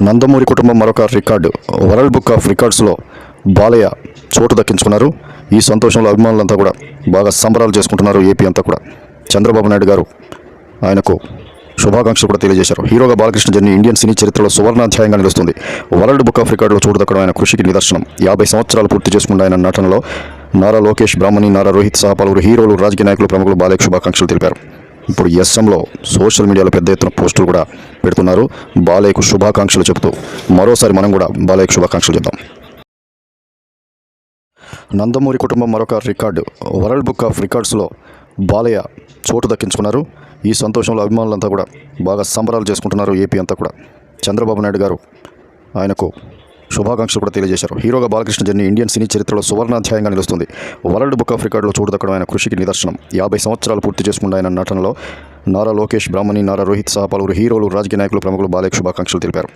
నందమూరి కుటుంబం మరొక record world book of రికార్డ్స్లో బాలయ్య చోటు దక్కించుకున్నారు. ఈ సంతోషంలో అభిమానులంతా కూడా బాగా సంబరాలు చేసుకుంటున్నారు ఏపీ అంతా కూడా. చంద్రబాబు నాయుడు గారు ఆయనకు శుభాకాంక్షలు కూడా తెలియజేశారు. హీరోగా బాలకృష్ణ జర్నీ ఇండియన్ సినీ చరిత్రలో సువర్ణాధ్యాయంగా నిలుస్తుంది. వరల్డ్ బుక్ ఆఫ్ రికార్డులో చోటు ఆయన కృషికి నిదర్శనం. యాభై సంవత్సరాలు పూర్తి చేసుకున్న ఆయన నటనలో నారా లోకేష్ బ్రాహ్మణి నారా రోహిత్ సహా పలువురు హీరోలు రాజకీయ నాయకులు ప్రముఖులు బాలయ్య శుభాకాంక్షలు తెలిపారు. ఇప్పుడు ఎస్ఎంలో సోషల్ మీడియాలో పెద్ద ఎత్తున పోస్టులు కూడా పెడుతున్నారు. బాలయ్యకు శుభాకాంక్షలు చెబుతూ మరోసారి మనం కూడా బాలయ్యకు శుభాకాంక్షలు చెప్దాం నందమూరి కుటుంబం మరొక రికార్డు. వరల్డ్ బుక్ ఆఫ్ రికార్డ్స్లో బాలయ్య చోటు దక్కించుకున్నారు. ఈ సంతోషంలో అభిమానులంతా కూడా బాగా సంబరాలు చేసుకుంటున్నారు ఏపీ అంతా కూడా. చంద్రబాబు నాయుడు గారు ఆయనకు శుభాకాంక్షలు కూడా తెలియజేశారు. హీరోగా బాలకృష్ణ జర్నీ ఇండియన్ సినీ చరిత్రలో సువర్ణాధ్యాయంగా నిలుస్తుంది. వరల్డ్ బుక్ ఆఫ్ రికార్డులో చూడదక్కడం ఆయన కృషికి నిదర్శనం. యాభై సంవత్సరాలు పూర్తి చేసుకున్న ఆయన నటనలో నారా లోకేష్ బ్రాహ్మణి నారా రోహిత్ సహా పలువురు హీరోలు రాజకీయ నాయకులు ప్రముఖులు బాలయ్యకు శుభాకాంక్షలు తెలిపారు.